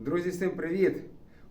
Друзі, всім привіт!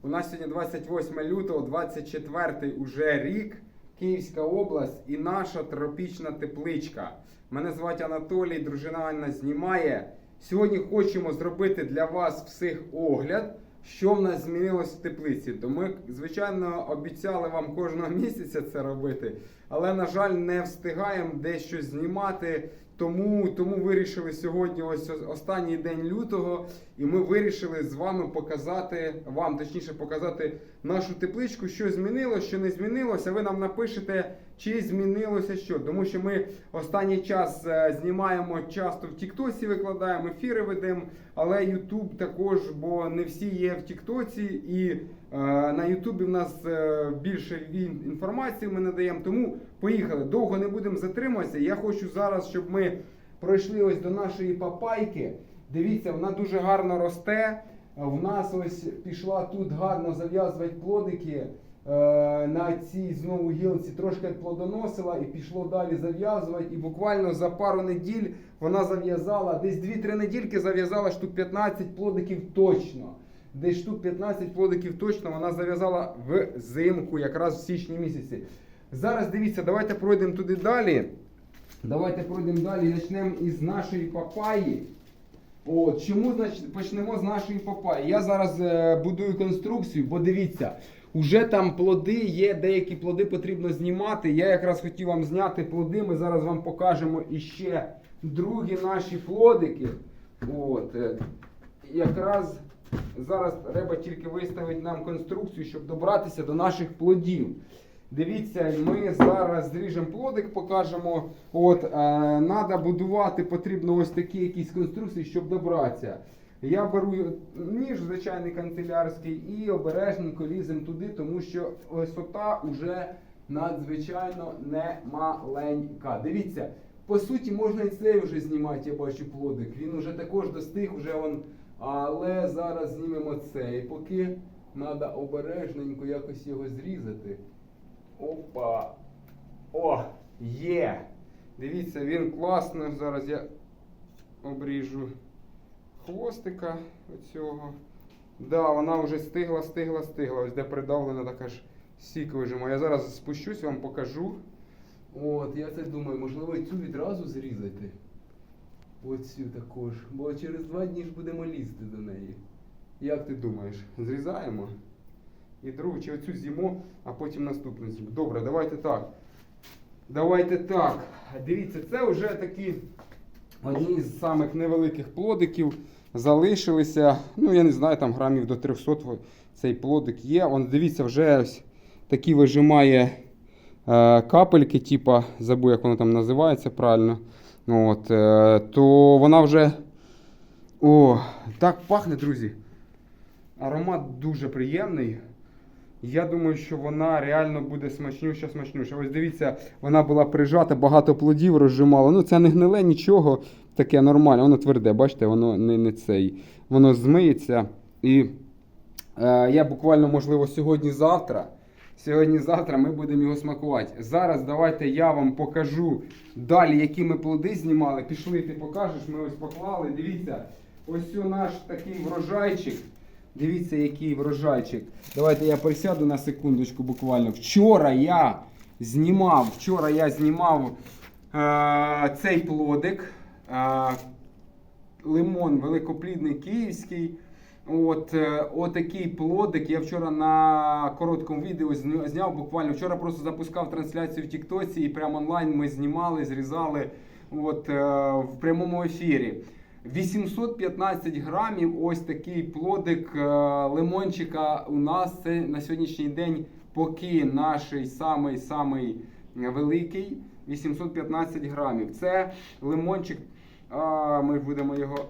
У нас сьогодні 28 лютого, 24 уже рік, Київська область і наша тропічна тепличка. Мене звати Анатолій, дружина Анна знімає. Сьогодні хочемо зробити для вас всіх огляд, що в нас змінилось в теплиці. То ми, звичайно, обіцяли вам кожного місяця це робити, але, на жаль, не встигаємо дещо знімати. Тому, тому вирішили сьогодні, ось останній день лютого, і ми вирішили з вами показати, вам точніше показати нашу тепличку, що змінилося, що не змінилося. Ви нам напишете, чи змінилося що. Тому що ми останній час е, знімаємо часто в Тіктоці, викладаємо ефіри ведемо, але Ютуб також, бо не всі є в Тіктоці, і е, на Ютубі в нас е, більше інформації ми надаємо. Тому поїхали. Довго не будемо затримуватися. Я хочу зараз, щоб ми пройшли ось до нашої папайки. Дивіться, вона дуже гарно росте. В нас ось пішла тут гарно зав'язувати плодики. Е, На цій знову гілці трошки плодоносила і пішло далі зав'язувати. І буквально за пару неділь вона зав'язала, десь 2-3 недільки зав'язала штук 15 плодиків точно. Десь штук 15 плодиків точно вона зав'язала в зимку, якраз в січні місяці. Зараз дивіться, давайте пройдемо туди далі. Давайте пройдемо далі. Почнемо із нашої папаї. От, чому значить, почнемо з нашої папаї? Я зараз е, будую конструкцію, бо дивіться, уже там плоди є, деякі плоди потрібно знімати. Я якраз хотів вам зняти плоди. Ми зараз вам покажемо іще другі наші плодики. От, е, якраз зараз треба тільки виставити нам конструкцію, щоб добратися до наших плодів. Дивіться, ми зараз зріжемо плодик, покажемо. От, треба будувати потрібно ось такі якісь конструкції, щоб добратися. Я беру ніж звичайний канцелярський і обережненько лізем туди, тому що висота вже надзвичайно немаленька. Дивіться, по суті, можна і цей вже знімати, я бачу плодик. Він вже також достиг, вже он. Але зараз знімемо цей, поки треба обережненько якось його зрізати. Опа! О! Є! Дивіться, він класно. Зараз я обріжу хвостика оцього. Да, вона вже стигла, стигла, стигла. Ось де придавлена така ж сік вижима. Я зараз спущусь, вам покажу. От, я це думаю, можливо, і цю відразу зрізати. Оцю також. Бо через два дні ж будемо лізти до неї. Як ти думаєш, зрізаємо? І другу, чи оцю зіму, а потім наступну зиму. Добре, давайте так. Давайте так. Дивіться, це вже такі одні з самих невеликих плодиків. Залишилися. Ну, я не знаю, там грамів до 300 цей плодик є. Он, дивіться, вже такі вижимає е, капельки, типа, забув, як воно там називається правильно. От, е, то вона вже. О, так пахне, друзі. Аромат дуже приємний. Я думаю, що вона реально буде смачнюща, смачнюща. Ось дивіться, вона була прижата, багато плодів розжимала. Ну, це не гниле нічого, таке нормальне, воно тверде, бачите, воно не, не цей. Воно змиється. І е, я буквально, можливо, сьогодні-завтра. Сьогодні-завтра ми будемо його смакувати. Зараз давайте я вам покажу далі, які ми плоди знімали. Пішли, ти покажеш, ми ось поклали. Дивіться, ось у наш такий врожайчик. Дивіться, який врожайчик. Давайте я присяду на секундочку буквально. Вчора я знімав, вчора я знімав е, цей плодик. Е, лимон великоплідний київський. От, е, отакий плодик. Я вчора на короткому відео зняв буквально. Вчора просто запускав трансляцію в Тіктоці і прямо онлайн ми знімали, зрізали от, е, в прямому ефірі. 815 грамів ось такий плодик е, лимончика у нас це на сьогоднішній день поки наш самий самий великий 815 грамів. Це лимончик. А, ми будемо його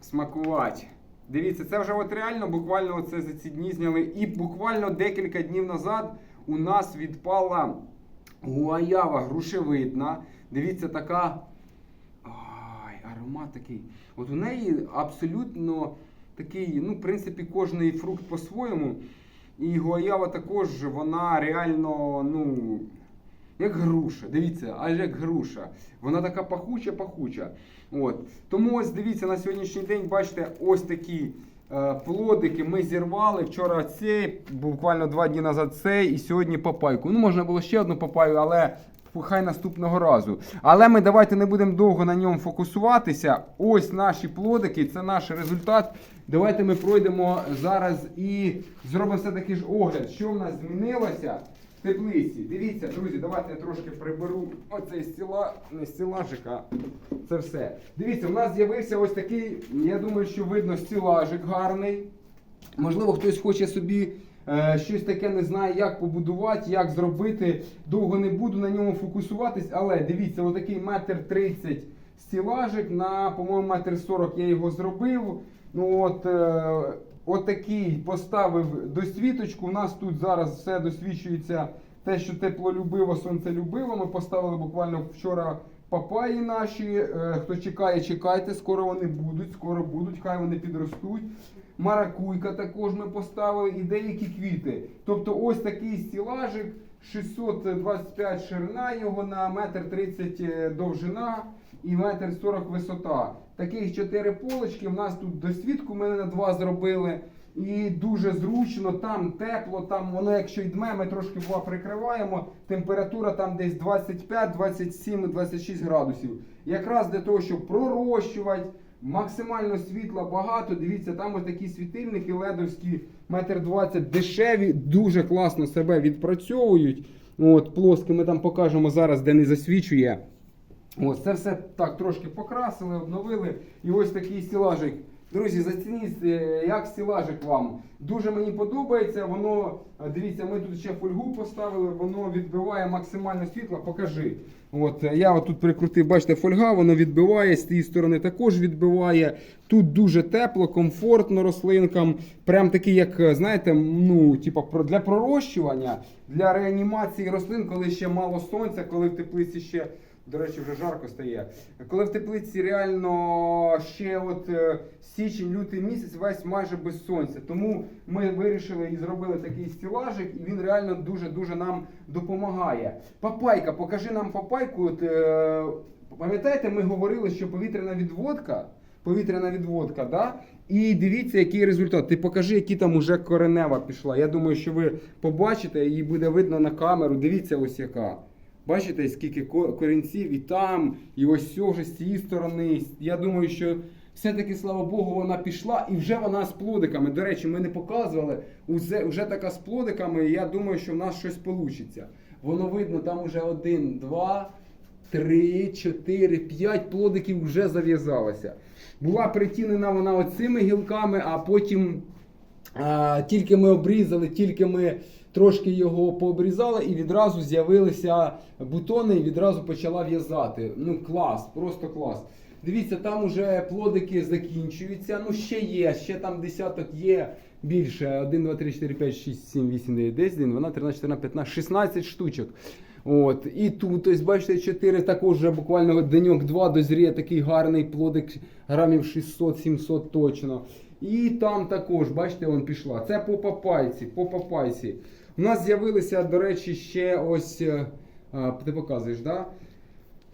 смакувати. Дивіться, це вже от реально буквально оце за ці дні зняли. І буквально декілька днів назад у нас відпала гуаява грушевидна. Дивіться, така. Аромат такий. От у неї абсолютно такий, ну, в принципі, кожний фрукт по-своєму. І гуаява також, вона реально, ну, як груша. Дивіться, аж як груша. Вона така пахуча, пахуча. От. Тому ось дивіться, на сьогоднішній день, бачите, ось такі Е, Плодики ми зірвали. Вчора цей, буквально два дні назад цей, і сьогодні папайку. Ну, можна було ще одну папаю, але хай наступного разу. Але ми давайте не будемо довго на ньому фокусуватися. Ось наші плодики, це наш результат. Давайте ми пройдемо зараз і зробимо все-таки ж огляд, що в нас змінилося в теплиці. Дивіться, друзі, давайте я трошки приберу оцей стіла, не стілажик, а це все. Дивіться, у нас з'явився ось такий, я думаю, що видно стілажик гарний. Можливо, хтось хоче собі щось таке не знає, як побудувати, як зробити. Довго не буду на ньому фокусуватись, але дивіться, отакий метр тридцять стілажик на, по-моєму, метр сорок я його зробив. Ну от, е, отакий поставив досвіточку. У нас тут зараз все досвідчується те, що теплолюбиво, сонцелюбиво. Ми поставили буквально вчора папаї наші. Е, хто чекає, чекайте, скоро вони будуть, скоро будуть, хай вони підростуть. Маракуйка також ми поставили і деякі квіти. Тобто ось такий стілажик, 625 ширина його на метр 30 довжина і метр 40 висота. Таких чотири полочки. У нас тут досвідку ми на два зробили. І дуже зручно, там тепло, там воно, якщо й дме, ми трошки була прикриваємо. Температура там десь 25, 27, 26 градусів. Якраз для того, щоб пророщувати, максимально світла багато. Дивіться, там ось такі світильники ледовські, метр 20 дешеві, дуже класно себе відпрацьовують. От, плоскі ми там покажемо зараз, де не засвічує. Ось це все так трошки покрасили, обновили. І ось такий стілажик. Друзі, зацініть, е, як стілажик вам. Дуже мені подобається. Воно, е, дивіться, ми тут ще фольгу поставили, воно відбиває максимально світло. Покажи. От, е, я отут прикрутив, бачите, фольга, воно відбиває, з тієї сторони також відбиває. Тут дуже тепло, комфортно рослинкам. Прям такий, як, е, знаєте, ну, про- для пророщування, для реанімації рослин, коли ще мало сонця, коли в теплиці ще. До речі, вже жарко стає. Коли в теплиці реально ще от е, січень, лютий місяць весь майже без сонця. Тому ми вирішили і зробили такий стілажик, і він реально дуже-дуже нам допомагає. Папайка, покажи нам папайку. От, е, пам'ятаєте, ми говорили, що повітряна відводка. Повітряна відводка, да? І дивіться, який результат. Ти покажи, які там уже коренева пішла. Я думаю, що ви побачите, її буде видно на камеру. Дивіться, ось яка. Бачите, скільки корінців і там, і ось вже з цієї сторони. Я думаю, що все-таки, слава Богу, вона пішла і вже вона з плодиками. До речі, ми не показували. Уже, вже така з плодиками, і я думаю, що в нас щось вийде. Воно видно, там уже один, два, три, чотири, п'ять плодиків вже зав'язалося. Була притінена вона оцими гілками, а потім а, тільки ми обрізали, тільки ми трошки його пообрізали, і відразу з'явилися бутони, і відразу почала в'язати. Ну, клас, просто клас. Дивіться, там уже плодики закінчуються. Ну, ще є, ще там десяток є більше. 1, 2, 3, 4, 5, 6, 7, 8, 9, 10, 1, 12, 13, 14, 15, 16 штучок. От, і тут, ось бачите, 4 також вже буквально деньок 2 дозріє такий гарний плодик грамів 600-700 точно. І там також, бачите, вон пішла. Це по папайці, по папайці. У нас з'явилися, до речі, ще ось. е, ти показуєш, да?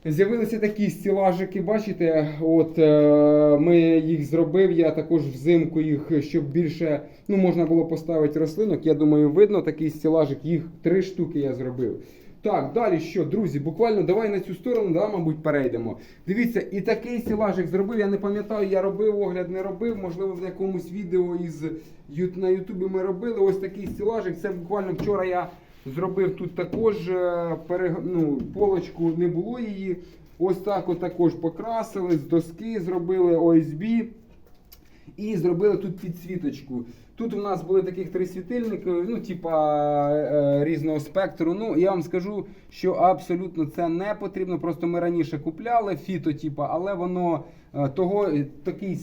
З'явилися такі стілажики, бачите, от е, ми їх зробив. Я також взимку їх, щоб більше ну, можна було поставити рослинок. Я думаю, видно такий стілажик. Їх три штуки я зробив. Так, далі що, друзі, буквально давай на цю сторону, да, мабуть, перейдемо. Дивіться, і такий стілажик зробив. Я не пам'ятаю, я робив огляд, не робив. Можливо, в якомусь відео із на Ютубі ми робили. Ось такий стілажик. Це буквально вчора я зробив тут також е, пере, ну, полочку, не було її. Ось так от також покрасили, з доски зробили ОСБ. І зробили тут підсвіточку. Тут у нас були таких три світильники, ну, типа е, різного спектру. Ну, я вам скажу, що абсолютно це не потрібно. Просто ми раніше купляли фіто, типа, але воно е, того е, такий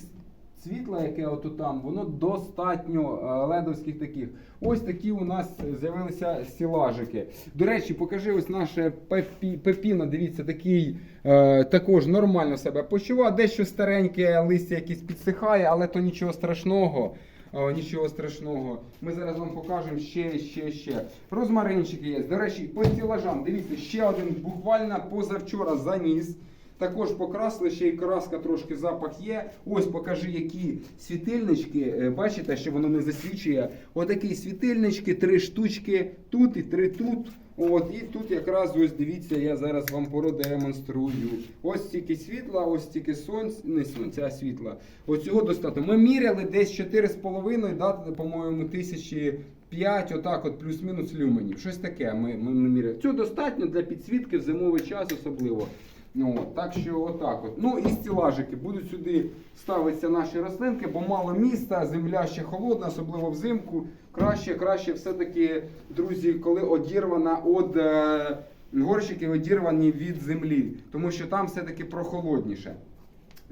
світла, яке ото там, воно достатньо е, ледовських таких. Ось такі у нас з'явилися стілажики. До речі, покажи ось наше пепі, пепіно. Дивіться, такий е, також нормально себе почував. Дещо стареньке листя якесь підсихає, але то нічого страшного. О, нічого страшного. Ми зараз вам покажемо ще, ще, ще. Розмаринчики є. До речі, по стілажам. Дивіться, ще один буквально позавчора заніс. Також покрасили, ще й краска трошки запах є. Ось покажи, які світильнички. Е, Бачите, що воно не засвічує. Отакі світильнички, три штучки тут і три тут. От, і тут якраз ось дивіться, я зараз вам продемонструю. Ось стільки світла, ось стільки сонця, не сонця, а світла. Ось цього достатньо. Ми міряли десь 4,5, да, по-моєму, тисячі 5, отак, от плюс-мінус люменів. Щось таке ми, ми, ми міряли. Цього достатньо для підсвітки в зимовий час особливо. Ну, так що отак от. Ну і стілажики. Будуть сюди ставитися наші рослинки, бо мало міста, земля ще холодна, особливо взимку. Краще, краще все-таки, друзі, коли одірвана від е, горщики одірвані від землі, тому що там все-таки прохолодніше.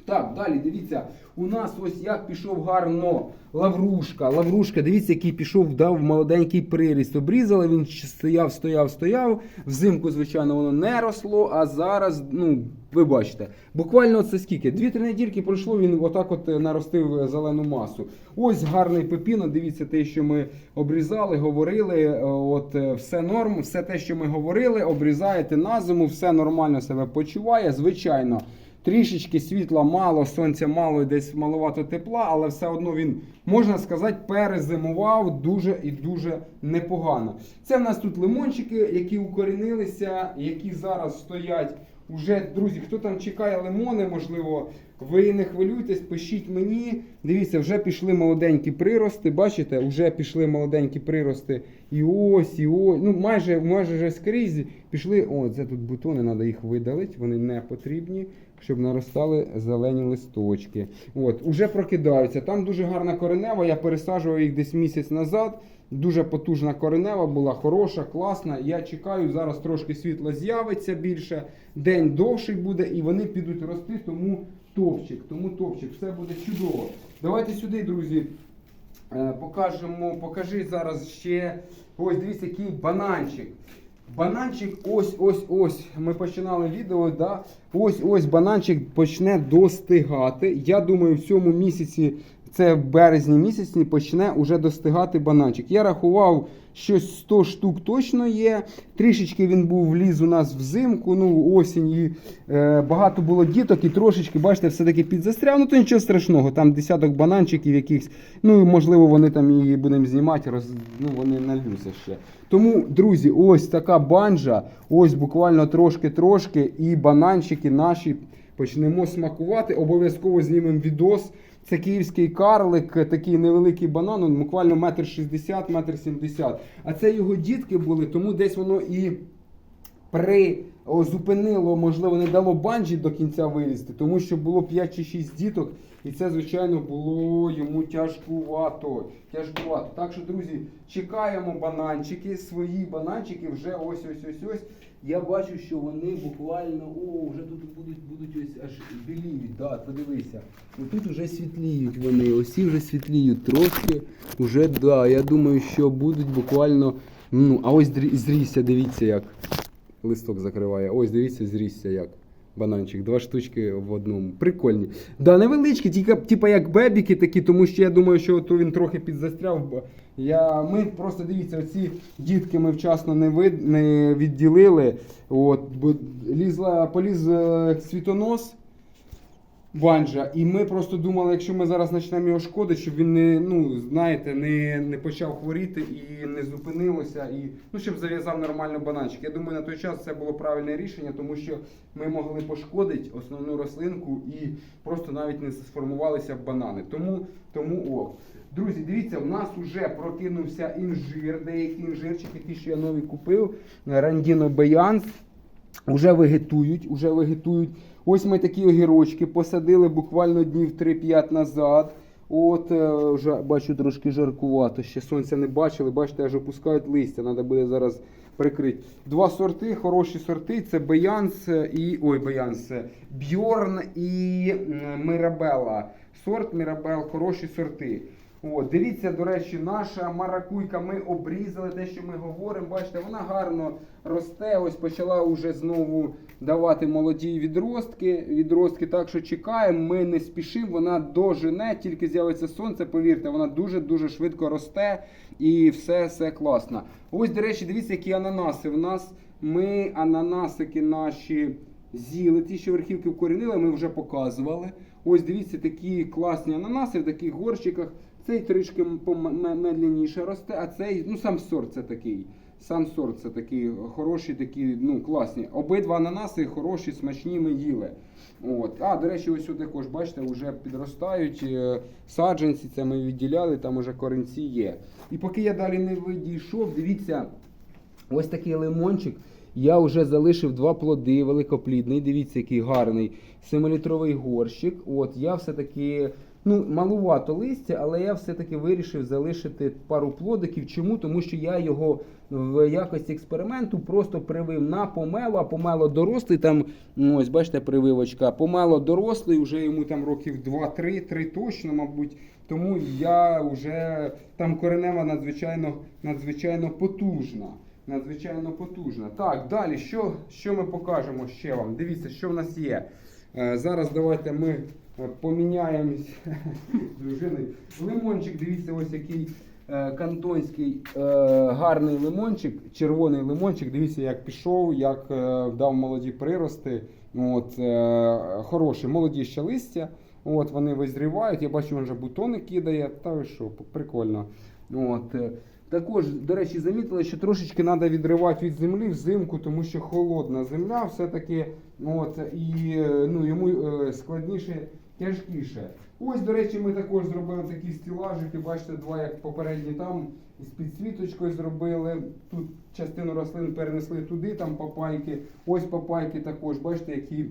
Так, далі дивіться, у нас ось як пішов гарно лаврушка. Лаврушка, дивіться, який пішов, дав молоденький приріст. Обрізали, він стояв, стояв, стояв. Взимку, звичайно, воно не росло, а зараз, ну, ви бачите, буквально це скільки? Дві-три недільки пройшло, він отак от е, наростив е, зелену масу. Ось гарний пепіно, дивіться, те, що ми обрізали, говорили. е, От все норм, все те, що ми говорили, обрізаєте на зиму, все нормально себе почуває. Звичайно. Трішечки світла мало, сонця мало, десь маловато тепла, але все одно він, можна сказати, перезимував дуже і дуже непогано. Це в нас тут лимончики, які укорінилися, які зараз стоять. Уже, друзі, хто там чекає лимони, можливо, ви не хвилюйтесь, пишіть мені. Дивіться, вже пішли молоденькі прирости. Бачите, вже пішли молоденькі прирости. І ось, і ось. Ну, майже, майже вже скрізь пішли. О, це тут бутони, треба їх видалити, вони не потрібні, щоб наростали зелені листочки. От, уже прокидаються. Там дуже гарна коренева. Я пересаджував їх десь місяць назад. Дуже потужна коренева була, хороша, класна. Я чекаю, зараз трошки світла з'явиться більше, день довший буде і вони підуть рости, тому топчик, тому топчик, все буде чудово. Давайте сюди, друзі, е, покажемо, покажи зараз ще. Ось дивіться, який бананчик. Бананчик ось ось ось. Ми починали відео. Да? Ось ось бананчик почне достигати. Я думаю, в цьому місяці, це в березні місяці, почне уже достигати бананчик. Я рахував, щось 100 штук точно є. Трішечки він був вліз у нас взимку, ну осінь. І, е, багато було діток і трошечки, бачите, все-таки підзастряв. Ну то нічого страшного. Там десяток бананчиків якихось. Ну, можливо, вони там і будемо знімати, роз... ну, вони нальються ще. Тому, друзі, ось така банжа, ось буквально трошки-трошки, і бананчики наші почнемо смакувати. Обов'язково знімемо відос. Це київський карлик, такий невеликий банан, он буквально метр шістдесят, метр сімдесят. А це його дітки були, тому десь воно і при зупинило, можливо, не дало банджі до кінця вилізти, тому що було 5 чи 6 діток, і це, звичайно, було йому тяжкувато. тяжкувато. Так що, друзі, чекаємо бананчики, свої бананчики вже ось ось ось ось. Я бачу, що вони буквально, о, вже тут будуть, будуть ось аж біліють. Да, подивися. Тут вже світліють вони, ось вже світліють трошки. Уже, да, я думаю, що будуть буквально. Ну, а ось зрісся, дивіться як листок закриває. Ось дивіться, зрісся як. Бананчик, два штучки в одному. Прикольні. Да, невеличкі, тільки типа як бебіки такі, тому що я думаю, що то він трохи підзастряв. Я, ми просто дивіться, оці дітки ми вчасно не, вид, не відділили. От, бо лізла, поліз е, світонос. Банджа, і ми просто думали, якщо ми зараз почнемо його шкодити, щоб він не, ну, знаєте, не, не почав хворіти і не зупинилося, і ну, щоб зав'язав нормально бананчик. Я думаю, на той час це було правильне рішення, тому що ми могли пошкодити основну рослинку і просто навіть не сформувалися банани. Тому, тому о. Друзі, дивіться, у нас вже прокинувся інжир, деякі інжирчики, ті, що я нові купив, Рандіно Беянс. Уже вегетують, уже вегетують. Ось ми такі огірочки посадили буквально днів 3-5 назад. От е, вже бачу трошки жаркувато. Ще сонця не бачили. Бачите, аж опускають листя. Треба буде зараз прикрити. Два сорти, хороші сорти. Це Беянс і. Ой, Беянс. Бьорн і Мирабелла. Сорт Мірабел, хороші сорти. О, дивіться, до речі, наша маракуйка ми обрізали те, що ми говоримо. Бачите, вона гарно росте. Ось почала вже знову давати молоді відростки. Відростки, так що чекаємо, ми не спішимо, вона дожене, тільки з'явиться сонце, повірте, вона дуже-дуже швидко росте і все, все класно. Ось, до речі, дивіться, які ананаси. В нас ми ананасики наші З'їли ті, що верхівки вкорінили, ми вже показували. Ось дивіться, такі класні ананаси в таких горщиках. Цей трішки медленніше росте, а цей, ну сам сорт це такий. Сам сорт це такий хороший, такі, ну класні. Обидва ананаси хороші, смачні ми їли. От. А, до речі, ось тут також, бачите, вже підростають е, саджанці, це ми відділяли, там уже корінці є. І поки я далі не відійшов, дивіться, ось такий лимончик. Я вже залишив два плоди великоплідний. Дивіться, який гарний 7-літровий горщик. От я все-таки, ну, малувато листя, але я все-таки вирішив залишити пару плодиків. Чому? Тому що я його в якості експерименту просто привив на помело, а помело дорослий. Там, ну, ось бачите, прививочка. Помело дорослий, вже йому там років 2-3, 3 точно, мабуть. Тому я вже там коренева надзвичайно, надзвичайно потужна. Надзвичайно потужна. Так, далі, що, що ми покажемо ще вам? Дивіться, що в нас є. Е, зараз давайте ми поміняємось з дружиною. Лимончик, дивіться, ось який е, кантонський е, гарний лимончик, червоний лимончик. Дивіться, як пішов, як е, дав молоді прирости. От, хороші, молоді ще листя. От, вони визрівають. Я бачу, він вже бутони кидає. Та що, прикольно. От, також, до речі, замітили, що трошечки треба відривати від землі взимку, тому що холодна земля все-таки от, і ну, йому складніше, тяжкіше. Ось, до речі, ми також зробили такі стілажики, бачите, два як попередні там з підсвіточкою зробили. Тут частину рослин перенесли туди, там папайки. Ось папайки також, бачите, які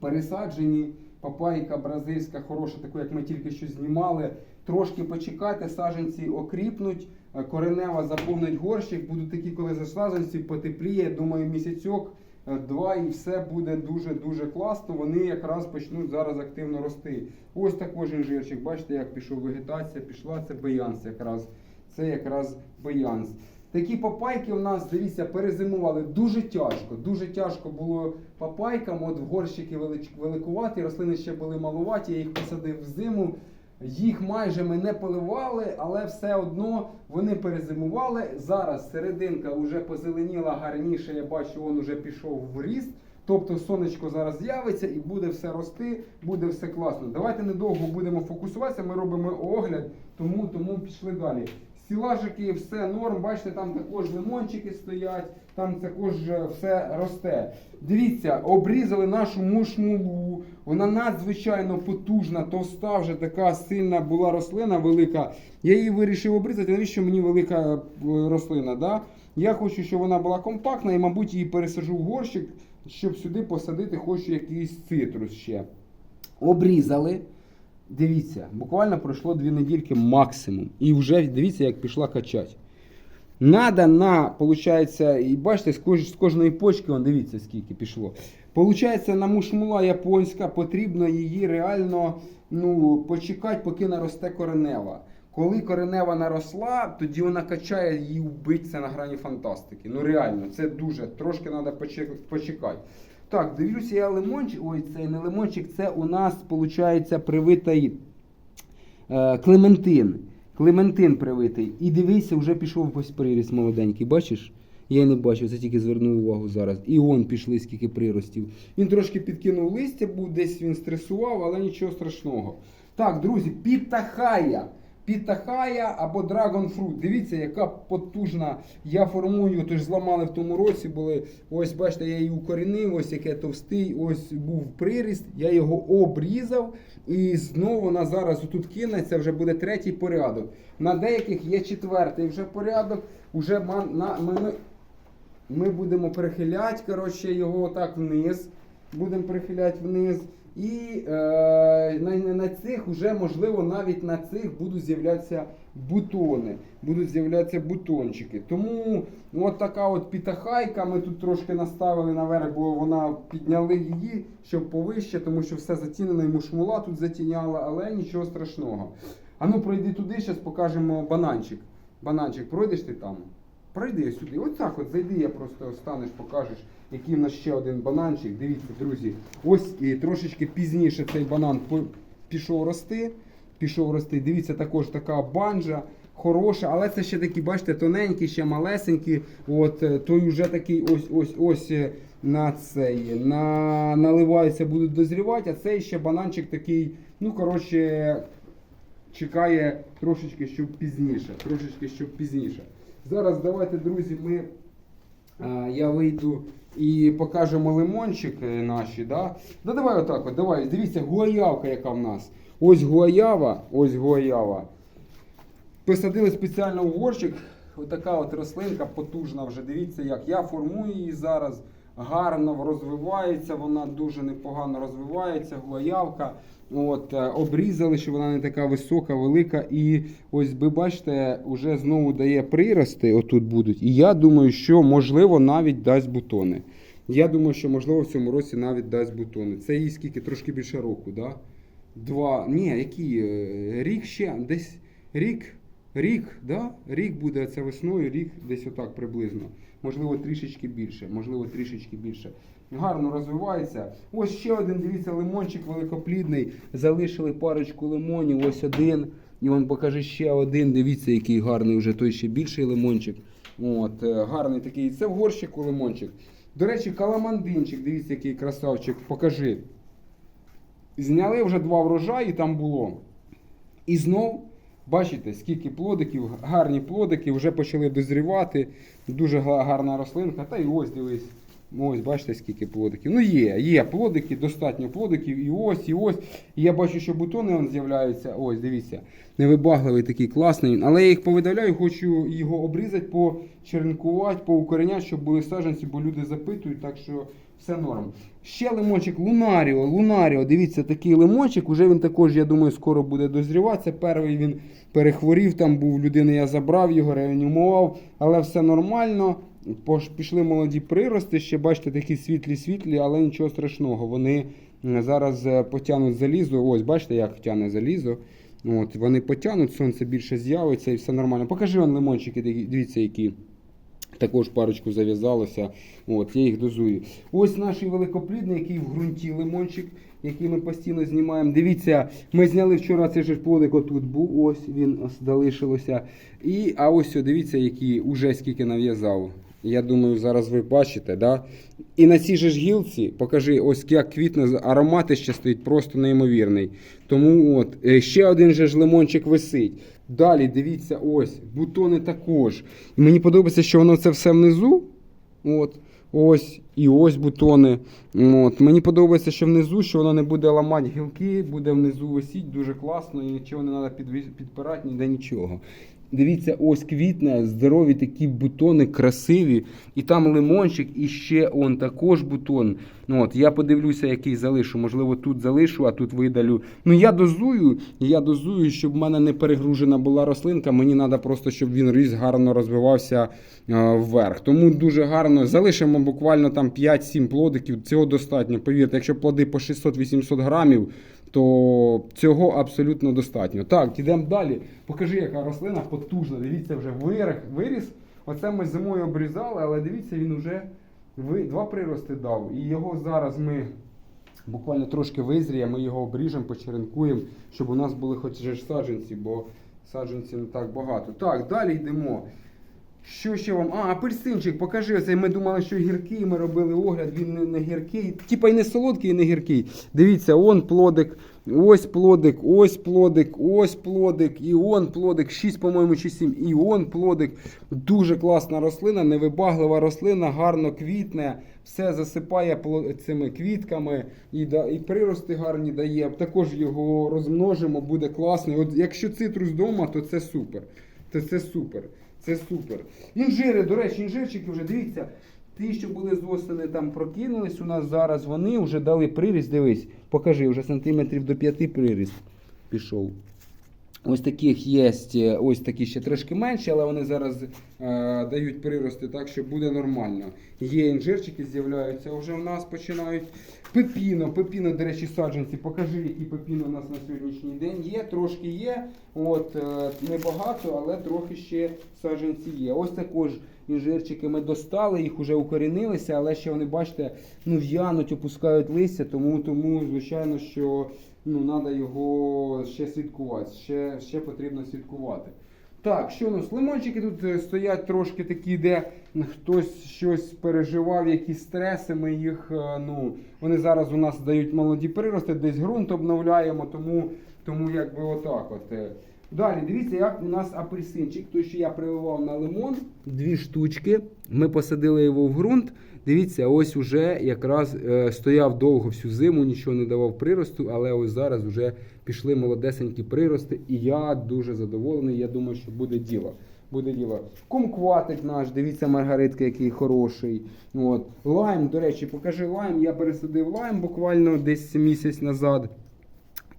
пересаджені. Папайка бразильська, хороша, таку, як ми тільки що знімали. Трошки почекайте, саджанці окріпнуть, коренева заповнить горщик. Будуть такі, коли за саджанці потепліє, думаю, місяцьок, два і все буде дуже-дуже класно. Вони якраз почнуть зараз активно рости. Ось також інжирчик, бачите, як пішов вегетація, пішла, це баянс якраз. Це якраз баянс. Такі папайки у нас, дивіться, перезимували дуже тяжко. Дуже тяжко було папайкам. От в горщики великуваті, рослини ще були малуваті, я їх посадив в зиму. Їх майже ми не поливали, але все одно вони перезимували. Зараз серединка вже позеленіла гарніше, я бачу, він вже пішов в ріст. Тобто сонечко зараз з'явиться і буде все рости, буде все класно. Давайте недовго будемо фокусуватися, ми робимо огляд, тому, тому пішли далі. Стілажики, все норм, бачите, там також лимончики стоять, там також е, все росте. Дивіться, обрізали нашу мушмулу. Вона надзвичайно потужна, товста, вже така сильна була рослина велика. Я її вирішив обрізати. Навіщо мені велика е, рослина? Да? Я хочу, щоб вона була компактна і, мабуть, її пересажу в горщик, щоб сюди посадити хочу якийсь цитрус ще. Обрізали. Дивіться, буквально пройшло дві недільки максимум. І вже дивіться, як пішла качать. Надо на, получається, і бачите, з, кож, з кожної почки, он, дивіться, скільки пішло. Получається, на мушмула японська, потрібно її реально ну, почекати, поки наросте коренева. Коли коренева наросла, тоді вона качає її вбить, це на грані фантастики. Ну реально, це дуже, трошки треба почекати. Так, дивлюся, я лимончик. Ой, це не лимончик, це у нас, виходить, привитий е, Клементин. Клементин привитий. І дивися, вже пішов ось приріст молоденький. Бачиш? Я й не бачив, це тільки звернув увагу зараз. І он пішли, скільки приростів. Він трошки підкинув листя, був десь він стресував, але нічого страшного. Так, друзі, пітахая. Пітахая або Fruit. Дивіться, яка потужна. Я формую, тож зламали в тому році були. Ось, бачите, я її укорінив, ось яке товстий, ось був приріст. Я його обрізав. І знову вона зараз тут кинеться, вже буде третій порядок. На деяких є четвертий вже порядок. Уже на, ми, ми, будемо перехиляти коротше, його отак вниз. Будемо перехиляти вниз. І е, на, на, цих вже, можливо, навіть на цих будуть з'являтися бутони. Будуть з'являтися бутончики. Тому от така от пітахайка. Ми тут трошки наставили наверх, бо вона підняли її, щоб повище, тому що все затінено, і мушмула тут затіняла, але нічого страшного. А ну пройди туди, зараз покажемо бананчик. Бананчик, пройдеш ти там? Пройди сюди. Ось от зайди, я просто станеш, покажеш, який в нас ще один бананчик. Дивіться, друзі. Ось і трошечки пізніше цей банан пішов рости. Пішов рости. Дивіться, також така банжа. Хороша, але це ще такі, бачите, тоненькі, ще малесенькі. От е, той вже такий ось ось ось е, на цей, на, наливаються, будуть дозрівати, а цей ще бананчик такий, ну, коротше, чекає трошечки, щоб пізніше. Трошечки, щоб пізніше. Зараз давайте, друзі, ми, а, я вийду і покажемо лимончик е, наші. Да? Да давай отак, от, давай. Дивіться, гуаявка, яка в нас. Ось гуаява, ось гуаява. Посадили спеціально в горщик. Отака от рослинка потужна вже. Дивіться, як я формую її зараз. Гарно розвивається, вона дуже непогано розвивається, гуаявка. От, е, обрізали, що вона не така висока, велика. І ось ви бачите, вже знову дає прирости, отут будуть. І я думаю, що можливо навіть дасть бутони. Я думаю, що можливо в цьому році навіть дасть бутони. Це їй скільки трошки більше року, да? Два. Ні, які? е, Рік ще, десь рік. Рік, да? рік буде це весною, рік десь отак приблизно. Можливо, трішечки більше, можливо, трішечки більше. Гарно розвивається. Ось ще один, дивіться, лимончик великоплідний. Залишили парочку лимонів, ось один. І вам покаже ще один. Дивіться, який гарний вже той ще більший лимончик. От, е, гарний такий. Це в горщику лимончик. До речі, каламандинчик, дивіться, який красавчик. Покажи. Зняли вже два врожаї, там було. І знов, бачите, скільки плодиків, гарні плодики, вже почали дозрівати. Дуже га- гарна рослинка. Та й ось дивись. Ось, бачите, скільки плодиків. Ну є, є плодики, достатньо плодиків. І ось, і ось. І я бачу, що бутони он з'являються. Ось, дивіться. Невибагливий такий класний. Але я їх повидавляю, хочу його обрізати, почеренкувати, поукореняти, щоб були саджанці, бо люди запитують, так що все норм. Ще лимончик Лунаріо. Лунаріо, дивіться, такий лимончик. Уже він також, я думаю, скоро буде дозрівати. Це перший він перехворів, там був людини, я забрав його, реанімував, але все нормально. Пішли молоді прирости, ще бачите, такі світлі-світлі, але нічого страшного. Вони зараз е, потягнуть залізо. Ось, бачите, як тягне залізо. От, вони потягнуть, сонце більше з'явиться і все нормально. Покажи вам лимончики, дивіться, які. Також парочку зав'язалося. От, я їх дозую. Ось наш великоплідний, який в ґрунті лимончик, який ми постійно знімаємо. Дивіться, ми зняли вчора цей же плодик, отут був, ось він залишилося. І, а ось, дивіться, який уже скільки нав'язав. Я думаю, зараз ви бачите, да? І на цій же ж гілці, покажи, ось як квітне, аромат ще стоїть просто неймовірний. Тому от, е, ще один же ж лимончик висить. Далі дивіться, ось, бутони також. І мені подобається, що воно це все внизу. От, ось і ось бутони. От. Мені подобається, що внизу, що воно не буде ламати гілки, буде внизу висіти дуже класно і нічого не треба підпирати, ніде нічого. Дивіться, ось квітне, здорові такі бутони, красиві. І там лимончик, і ще он також бутон. Ну, от, я подивлюся, який залишу. Можливо, тут залишу, а тут видалю. Ну я дозую, я дозую, щоб в мене не перегружена була рослинка. Мені треба просто, щоб він ріс гарно розвивався е, вверх. Тому дуже гарно. Залишимо буквально там 5-7 плодиків. Цього достатньо. Повірте, якщо плоди по 600-800 грамів, то цього абсолютно достатньо. Так, йдемо далі. Покажи, яка рослина потужна. Дивіться, вже виріс. Оце ми зимою обрізали, але дивіться, він вже два прирости дав. І його зараз ми буквально трошки визріє, ми його обріжемо, почеренкуємо, щоб у нас були хоч саджанці, бо саджанців не так багато. Так, далі йдемо. Що ще вам? А, апельсинчик, покажи оцей. Ми думали, що гіркий, ми робили огляд, він не, не гіркий. Типа і не солодкий, і не гіркий. Дивіться, он плодик, ось плодик, ось плодик, ось плодик, і он плодик, 6, по-моєму, чи 7, і он плодик. Дуже класна рослина, невибаглива рослина, гарно квітне, все засипає цими квітками і, да, і прирости гарні дає. Також його розмножимо, буде класний. От якщо цитрус вдома, то це супер. То це супер. Це супер. Інжири, до речі, інжирчики вже дивіться. Ті, що були з осени там прокинулись, у нас зараз вони вже дали приріст. Дивись, покажи, вже сантиметрів до 5 приріст пішов. Ось таких є, е, ось такі ще трошки менші, але вони зараз е, дають прирости так, що буде нормально. Є інжирчики, з'являються, вже в нас починають. Пепіно, пепіно, до речі, саджанці. Покажи, які пепіно у нас на сьогоднішній день є. Трошки є. От, е, небагато, але трохи ще саджанці є. Ось також інжирчики ми достали, їх вже укорінилися, але ще вони, бачите, ну, в'януть, опускають листя, тому, тому звичайно, що ну, треба його ще слідкувати. Ще, ще потрібно слідкувати. Так, що у нас? Лимончики тут е, стоять трошки такі, де хтось щось переживав, якісь стреси. Ми їх, е, ну, вони зараз у нас дають молоді прирости, десь ґрунт обновляємо, тому, тому якби отак от. е. Далі, дивіться, як у нас апельсинчик, той, що я прививав на лимон, дві штучки. Ми посадили його в ґрунт. Дивіться, ось уже якраз е, стояв довго всю зиму, нічого не давав приросту, але ось зараз вже пішли молодесенькі прирости, і я дуже задоволений. Я думаю, що буде діло. Буде діло. Кумкватик наш, дивіться, маргаритка, який хороший. От. Лайм, до речі, покажи лайм. Я пересадив лайм буквально десь місяць назад.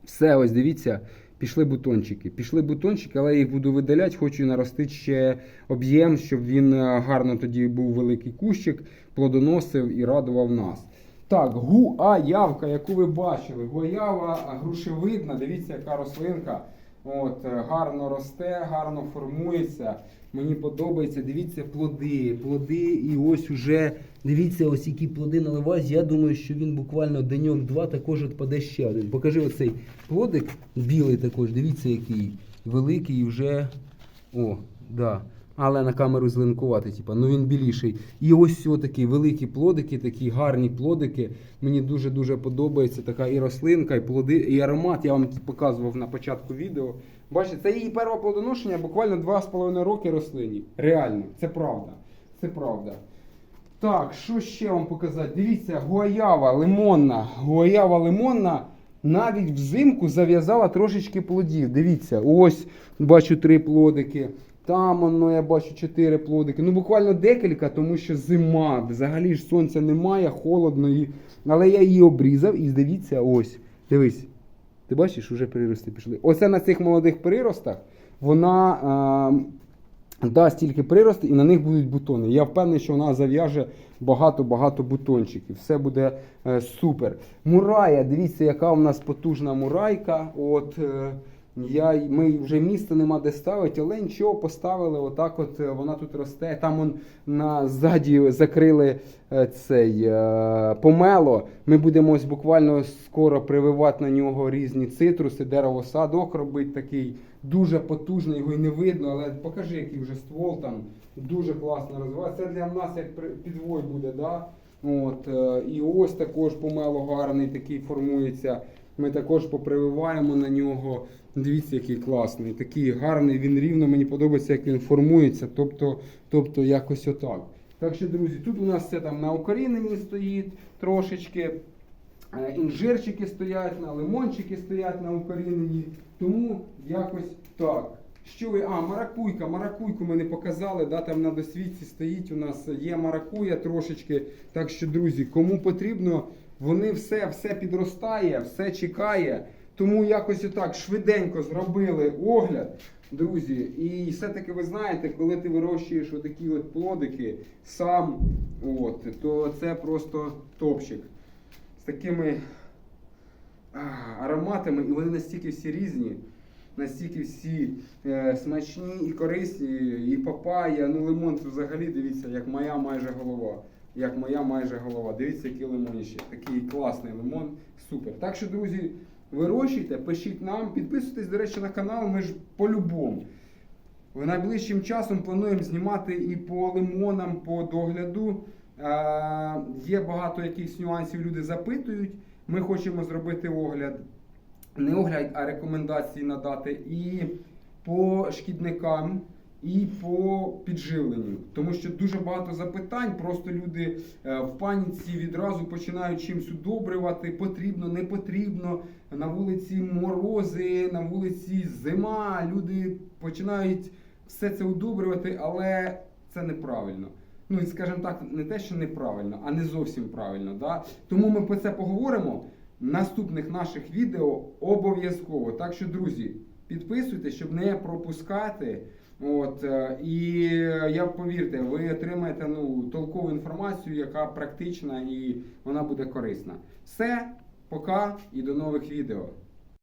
Все, ось дивіться, пішли бутончики. Пішли бутончики, але я їх буду видаляти. Хочу наростити ще об'єм, щоб він е, гарно тоді був великий кущик, плодоносив і радував нас. Так, гуаявка, яку ви бачили, гуаява грушевидна, дивіться, яка рослинка. От, е, гарно росте, гарно формується. Мені подобається. Дивіться, плоди. Плоди, і ось уже дивіться, ось які плоди наливають. Я думаю, що він буквально деньок-два також відпаде ще один. Покажи оцей плодик білий також. Дивіться, який великий і вже. О, да. Але на камеру зеленкувати, типа, ну він біліший. І ось такі великі плодики, такі гарні плодики. Мені дуже-дуже подобається така і рослинка, і плоди, і аромат. Я вам показував на початку відео. Бачите, це її перше плодоношення, буквально 2,5 роки рослині. Реально, це правда. Це правда. Так, що ще вам показати? Дивіться, гуаява лимонна. Гуаява лимонна навіть взимку зав'язала трошечки плодів. Дивіться, ось бачу три плодики. Там воно я бачу чотири плодики. Ну буквально декілька, тому що зима. Взагалі ж сонця немає, холодно. І... Але я її обрізав і дивіться, ось. Дивись. Ти бачиш, вже прирости пішли. Оце на цих молодих приростах вона а, дасть тільки прирости і на них будуть бутони. Я впевнений, що вона зав'яже багато-багато бутончиків. Все буде е, супер. Мурая, дивіться, яка у нас потужна мурайка. От, е, я, ми вже місця нема де ставити, але нічого поставили. Отак от е, вона тут росте. Там он на ззаді закрили е, цей е, помело. Ми будемо ось буквально скоро прививати на нього різні цитруси, дерево-садок робить такий дуже потужний, його й не видно, але покажи, який вже ствол там дуже класно розвивається. Це для нас як підвой буде, да? От, і ось також помело гарний такий формується. Ми також попрививаємо на нього. Дивіться, який класний, такий гарний, він рівно, мені подобається, як він формується. Тобто, тобто якось отак. Так що, друзі, тут у нас все там на укоріненні стоїть трошечки. Е, Інжирчики стоять, на лимончики стоять на укоріненні. Тому якось так. Що ви. А, маракуйка. Маракуйку ми не показали. Да, там на досвідці стоїть. У нас є маракуя трошечки. Так що, друзі, кому потрібно, вони все, все підростає, все чекає. Тому якось отак швиденько зробили огляд, друзі. І все-таки ви знаєте, коли ти вирощуєш отакі от плодики сам, от, то це просто топчик. З такими ароматами, і вони настільки всі різні, настільки всі е, смачні і корисні, і папая, ну лимон це взагалі дивіться, як моя майже голова. Як моя майже голова. Дивіться, який лимоніще. Такий класний лимон. Супер. Так що, друзі, вирощуйте, пишіть нам, підписуйтесь, до речі, на канал, ми ж по-любому. Найближчим часом плануємо знімати і по лимонам, по догляду. Е, є багато якихось нюансів, люди запитують. Ми хочемо зробити огляд. Не огляд, а рекомендації надати і по шкідникам, і по підживленню. Тому що дуже багато запитань, просто люди е, в паніці відразу починають чимось удобрювати, потрібно, не потрібно. На вулиці морози, на вулиці зима. Люди починають все це удобрювати, але це неправильно. Ну і скажімо так, не те, що неправильно, а не зовсім правильно. Да? Тому ми про це поговоримо в наступних наших відео обов'язково. Так що, друзі, підписуйтесь, щоб не пропускати. От, е, і я повірте, ви отримаєте ну, толкову інформацію, яка практична і вона буде корисна. Все, пока і до нових відео.